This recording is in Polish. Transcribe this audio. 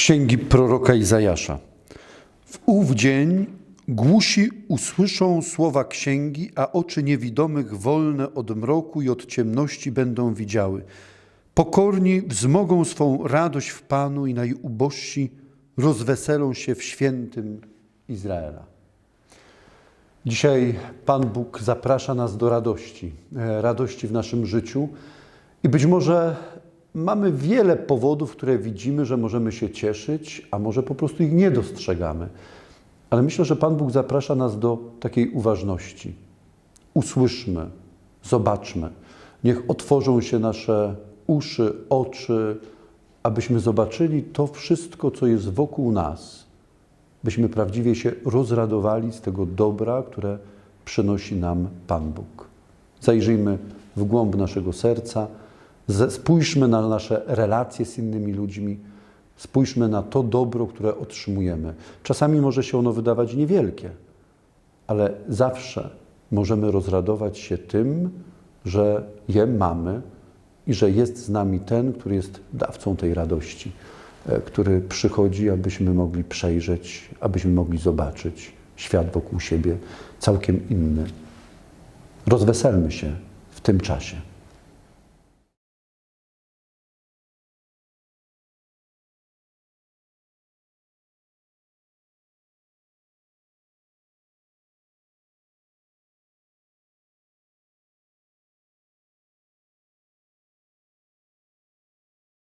Księgi proroka Izajasza. W ów dzień głusi usłyszą słowa księgi, a oczy niewidomych wolne od mroku i od ciemności będą widziały. Pokorni wzmogą swą radość w Panu i najubożsi rozweselą się w świętym Izraela. Dzisiaj Pan Bóg zaprasza nas do radości, e, radości w naszym życiu i być może mamy wiele powodów, które widzimy, że możemy się cieszyć, a może po prostu ich nie dostrzegamy. Ale myślę, że Pan Bóg zaprasza nas do takiej uważności. Usłyszmy, zobaczmy. Niech otworzą się nasze uszy, oczy, abyśmy zobaczyli to wszystko, co jest wokół nas byśmy prawdziwie się rozradowali z tego dobra, które przynosi nam Pan Bóg. Zajrzyjmy w głąb naszego serca, spójrzmy na nasze relacje z innymi ludźmi, spójrzmy na to dobro, które otrzymujemy. Czasami może się ono wydawać niewielkie, ale zawsze możemy rozradować się tym, że je mamy i że jest z nami ten, który jest dawcą tej radości, e, który przychodzi, abyśmy mogli przejrzeć, abyśmy mogli zobaczyć świat wokół siebie całkiem inny. Rozweselmy się w tym czasie.